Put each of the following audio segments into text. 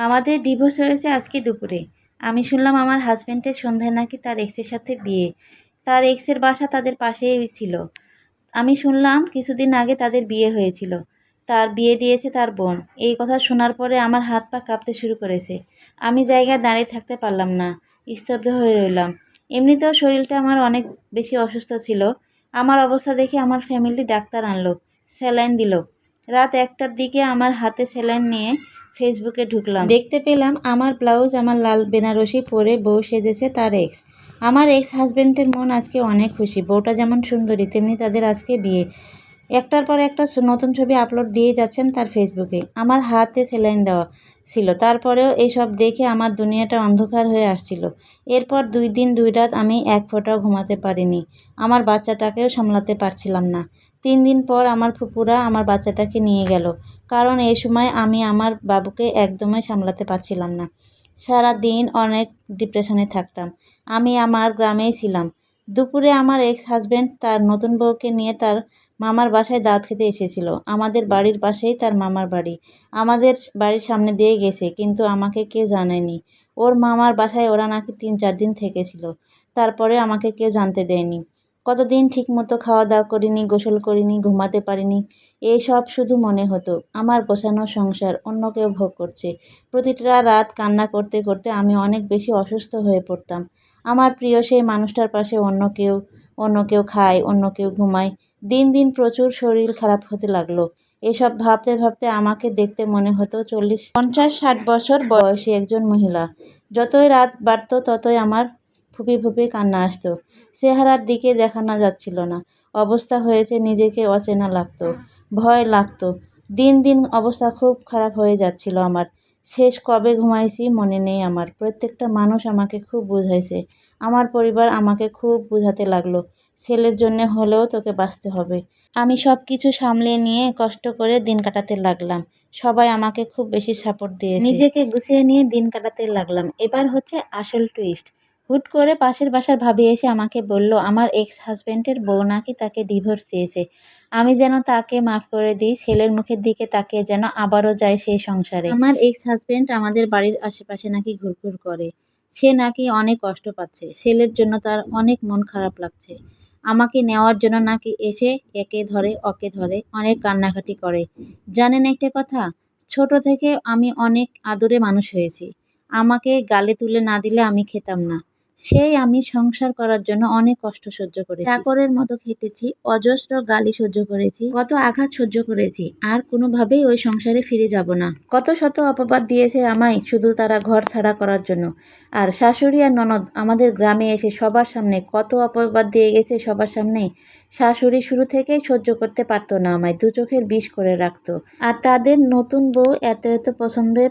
আমাদের ডিভোর্স হয়েছে আজকে দুপুরে। আমি শুনলাম আমার হাজব্যান্ডের সন্ধ্যায় নাকি তার এক্সের সাথে বিয়ে। তার এক্সের বাসা তাদের পাশেই ছিল। আমি শুনলাম কিছুদিন আগে তাদের বিয়ে হয়েছিল। তার বিয়ে দিয়েছে তার বোন। এই কথা শোনার পরে আমার হাত পা কাঁপতে শুরু করেছে। আমি জায়গায় দাঁড়িয়ে থাকতে পারলাম না। স্তব্ধ হয়ে রইলাম। এমনিতেও শরীরটা আমার অনেক বেশি অসুস্থ ছিল। আমার অবস্থা দেখে আমার ফ্যামিলি ডাক্তার আনলো। স্যালাইন দিল। রাত একটার দিকে আমার হাতে স্যালাইন নিয়ে ফেসবুকে ঢুকলাম। দেখতে পেলাম আমার ব্লাউজ আমার লাল বেনারসি পরে বউ সেজেছে তার এক্স আমার এক্স হাজব্যান্ডের মন আজকে অনেক খুশি। বউটা যেমন সুন্দরী, তেমনি তাদের আজকে বিয়ে। একটার পর একটা নতুন ছবি আপলোড দিয়ে যাচ্ছেন তার ফেসবুকে আমার হাতে সেলাইন দেওয়া ছিল। তারপরেও এইসব দেখে আমার দুনিয়াটা অন্ধকার হয়ে আসছিল। এরপর দুই দিন, দুই রাত আমি এক ফোঁটাও ঘুমাতে পারিনি। আমার বাচ্চাটাকেও সামলাতে পারছিলাম না। তিন দিন পর আমার ফুপুরা আমার বাচ্চাটাকে নিয়ে গেল। কারণ এই সময় আমি আমার বাবুকে একদমই সামলাতে পারছিলাম না। সারা দিন অনেক ডিপ্রেশনে থাকতাম। আমি আমার গ্রামেই ছিলাম। দুপুরে আমার এক্স হাজব্যান্ড তার নতুন বউকে নিয়ে তার মামার বাসায় দাওয়াত খেতে এসেছিল। আমাদের বাড়ির পাশেই তার মামার বাড়ি। আমাদের বাড়ির সামনে দিয়ে গেছে, কিন্তু আমাকে কেউ জানায়নি। ওর মামার বাসায় ওরা নাকি তিন চার দিন থেকেছিল। তারপরে আমাকে কেউ জানতে দেয়নি। কতদিন ঠিকমতো খাওয়া দাওয়া করিনি, গোসল করিনি, ঘুমাতে পারিনি এই সব শুধু মনে হতো। আমার গোছানো সংসার অন্য কেউ ভোগ করছে। প্রতিটা রাত কান্না করতে করতে আমি অনেক বেশি অসুস্থ হয়ে পড়তাম। আমার প্রিয় সেই মানুষটার পাশে অন্য কেউ অন্য কেউ খায়, অন্য কেউ ঘুমায়। দিন দিন প্রচুর শরীর খারাপ হতে লাগল। এসব ভাবতে ভাবতে আমাকে দেখতে মনে হতো চল্লিশ, পঞ্চাশ, ষাট বছর বয়সী একজন মহিলা। যতই রাত বাড়তো, ততই আমার ফুপি ফুপি কান্না আসতো। চেহারার দিকে দেখানো যাচ্ছিল না। অবস্থা হয়েছে নিজেকে অচেনা লাগতো, ভয় লাগতো। দিন দিন অবস্থা খুব খারাপ হয়ে যাচ্ছিল আমার। শেষ কবে ঘুমাইছি মনে নেই আমার। প্রত্যেকটা মানুষ আমাকে খুব বুঝাইছে। আমার পরিবার আমাকে খুব বুঝাতে লাগল। ছেলের জন্যে হলেও তোকে বাঁচতে হবে। আমি সব কিছু সামলে নিয়ে কষ্ট করে দিন কাটাতে লাগলাম। সবাই আমাকে খুব বেশি সাপোর্ট দিয়ে নিজেকে গুছিয়ে নিয়ে দিন কাটাতে লাগলাম। এবার হচ্ছে আসল টুইস্ট হুট করে পাশের বাসার ভাবি এসে আমাকে বলল, আমার এক্স হাজব্যান্ডের বউ নাকি তাকে ডিভোর্স দিয়েছে। আমি যেন তাকে মাফ করে দিই, ছেলের মুখের দিকে তাকিয়ে যেন আবারও যায় সেই সংসারে। আমার এক্স হাজব্যান্ড আমাদের বাড়ির আশেপাশে নাকি ঘুরঘুর করে। সে নাকি অনেক কষ্ট পাচ্ছে। ছেলের জন্য তার অনেক মন খারাপ লাগছে। আমাকে নেওয়ার জন্য নাকি এসে একে ধরে, ওকে ধরে অনেক কান্নাকাটি করে। জানেন একটা কথা? ছোট থেকে আমি অনেক আদরে মানুষ হয়েছি। আমাকে গালে তুলে না দিলে আমি খেতাম না। সেই আমি সংসার করার জন্য অনেক কষ্ট সহ্য করেছি। চাকরের মতো খেটেছি, অজস্র গালি সহ্য করেছি, কত আঘাত সহ্য করেছি, আর কোনোভাবেই ওই সংসারে ফিরে যাব না। কত শত অপবাদ দিয়েছে আমায় শুধু তারা ঘর ছাড়া করার জন্য। আর শাশুড়ি আর ননদ আমাদের গ্রামে এসে সবার সামনে কত অপবাদ দিয়ে গেছে সবার সামনে। শাশুড়ি শুরু থেকেই সহ্য করতে পারতো না আমায়, দু চোখের বিষ করে রাখতো। আর তাদের নতুন বউ এত এত পছন্দের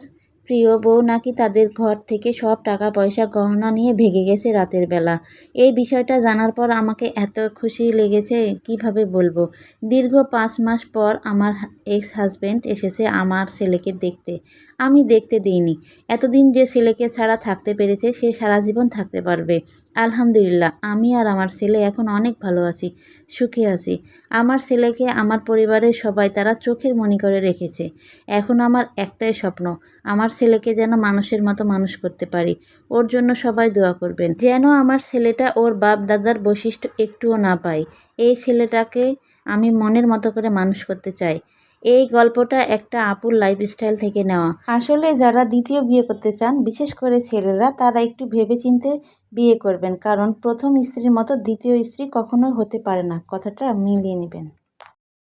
প্রিয় বউ নাকি তাদের ঘর থেকে সব টাকা পয়সা গহনা নিয়ে ভেগে গেছে রাতের বেলা। এই বিষয়টা জানার পর আমাকে এত খুশি লেগেছে, কীভাবে বলব? দীর্ঘ পাঁচ মাস পর আমার এক্স হাজব্যান্ড এসেছে আমার ছেলেকে দেখতে। আমি দেখতে দিইনি। এতদিন যে ছেলেকে ছাড়া থাকতে পেরেছে, সে সারা জীবন থাকতে পারবে। আলহামদুলিল্লাহ, আমি আর আমার ছেলে এখন অনেক ভালো আছি, সুখে আছি। আমার ছেলেকে আমার পরিবারের সবাই তারা চোখের মনি করে রেখেছে। এখন আমার একটাই স্বপ্ন, আমার ছেলেকে যেন মানুষের মতো মানুষ করতে পারি, ওর জন্য সবাই দোয়া করবেন। যেন আমার ছেলেটা ওর বাপ দাদার বৈশিষ্ট্য একটুও না পায়। এই ছেলেটাকে আমি মনের মতো করে মানুষ করতে চাই। এই গল্পটা একটা আপুর লাইফস্টাইল থেকে নেওয়া। আসলে যারা দ্বিতীয় বিয়ে করতে চান, বিশেষ করে ছেলেরা, তারা একটু ভেবেচিন্তে বিয়ে করবেন। কারণ প্রথম স্ত্রীর মতো দ্বিতীয় স্ত্রী কখনোই হতে পারে না। কথাটা মিলিয়ে নেবেন।